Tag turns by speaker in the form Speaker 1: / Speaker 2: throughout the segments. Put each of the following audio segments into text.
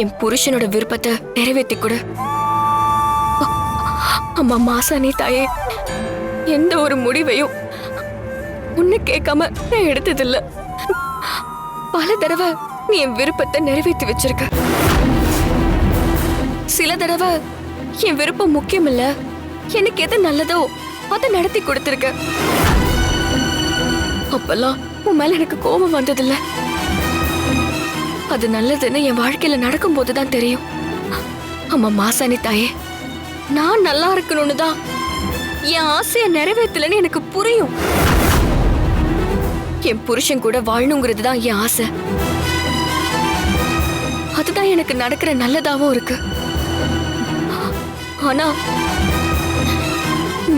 Speaker 1: என் புருஷனோட விருப்பத்தை நிறைவேத்தி கொடு அம்மா மாசாணி தாயே எந்த ஒரு முடிவையும் உன்னை கேட்காம நான் எடுத்ததில்ல. பல தடவை நீ என் விருப்பத்தை நிறைவேற்றி வச்சிருக்க. சில தடவை என் விருப்பம் முக்கியம் இல்ல எனக்கு எது நல்லதோ அதை நடத்தி கொடுத்துருக்க. அப்பெல்லாம் உன் மேல எனக்கு கோபம் வந்ததில்ல. அது நல்லதுன்னு என் வாழ்க்கையில நடக்கும் தான் தெரியும். அம்மா மாசாணி தாயே நான் நல்லா இருக்கணும்னு தான் என் ஆசையை நிறைவேற்றலன்னு எனக்கு புரியும். என் புருஷன் கூட வாழணுங்கிறது தான் என் ஆசை. அதுதான் எனக்கு நடக்கிற நல்லதாவும் இருக்கு. ஆனா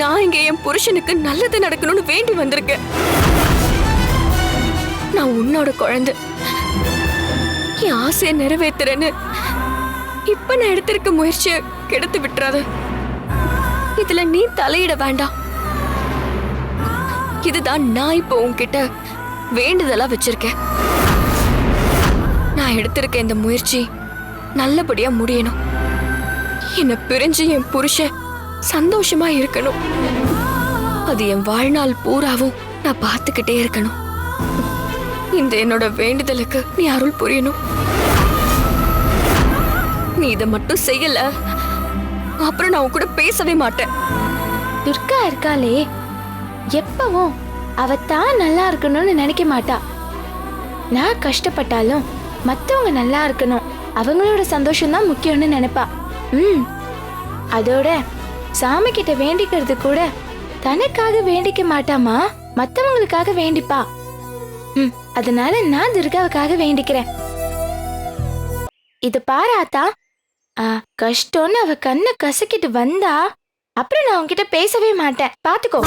Speaker 1: நான் இங்க என் புருஷனுக்கு நல்லது நடக்கணும்னு வேண்டி வந்திருக்கேன். நான் உன்னோட குழந்தை. என் ஆசையை நிறைவேத்துறேன்னு இப்ப நான் எடுத்திருக்க முயற்சியை கெடுத்து விட்டுறாத. இதுல நீ தலையிட வேண்டாம். இதுதான் நான் இப்போ உன்கிட்ட வேண்டுதலா வச்சிருக்கேன். நான் எடுத்திருக்க இந்த முயற்சி நல்லபடியா முடியணும். என்னை பிரிஞ்சு என் புருஷன் சந்தோஷமா இருக்கணும். அது என் வாழ்நாள் பூராவும் நான் பார்த்துக்கிட்டே இருக்கணும். இந்த என்னோட வேண்டுதலுக்கு நீ அருள் புரியணும். நீ இதை மட்டும் செய்யல. அப்புறம் நான் உன் கூட பேசவே மாட்டேன்.
Speaker 2: துர்கா இருக்காளே. எப்பவும் அவ தான் நல்லா இருக்கணும்னு நினைக்க மாட்டா. நான் கஷ்டப்பட்டாலும் மத்தவங்க நல்லா இருக்கணும். அவங்களோட சந்தோஷம் தான் முக்கியம்னு நினைப்பா. ம். அதோட சாமி கிட்ட வேண்டிக்கிறது கூட தனக்காக வேண்டிக்க மாட்டாமா? மத்தவங்களுக்காக வேண்டிப்பா. அதனால நான் துர்காவுக்காக வேண்டிக்கிறேன். இது பாரு ஆத்தா. கஷ்டம்னு அவ கண்ணை கசக்கிட்டு வந்தா அப்புறம் நான் உன்கிட்ட பேசவே மாட்டேன். பாத்துக்கோ.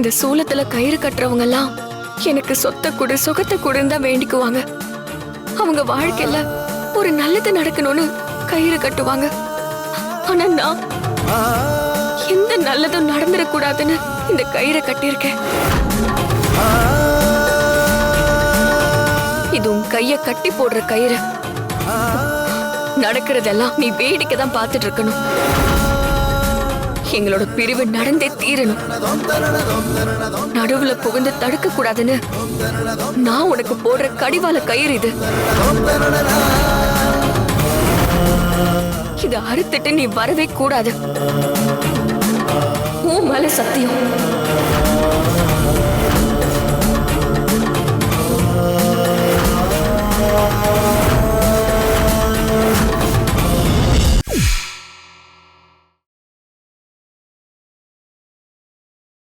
Speaker 1: இந்த சூலத்துல கயிறு கட்டுறவங்க எல்லாம் எனக்கு சொத்தை கொடு சுகத்தை கொடுன்னு தான் வேண்டிக்குவாங்க. அவங்க வாழ்க்கையில ஒரு நல்லது நடக்கணும்னு கயிறு கட்டுவாங்க. ஆனா நான் எந்த நல்லதும் நடந்துடக்கூடாதுன்னு இந்த கயிறை கட்டியிருக்கேன். இது உன் கைய கட்டி போடுற கயிறு. நடக்கிறதெல்லாம் நீ வேடிக்கை தான் பார்த்துட்டு இருக்கணும். எங்களோட பிரிவு நடந்தே தீரணும். நடுவுல புகுந்து தடுக்க கூடாதுன்னு நான் உனக்கு போடுற கடிவால கயிறு இது. இத அறுத்துட்டு நீ வரவே கூடாது. உன் மேல சத்தியம்.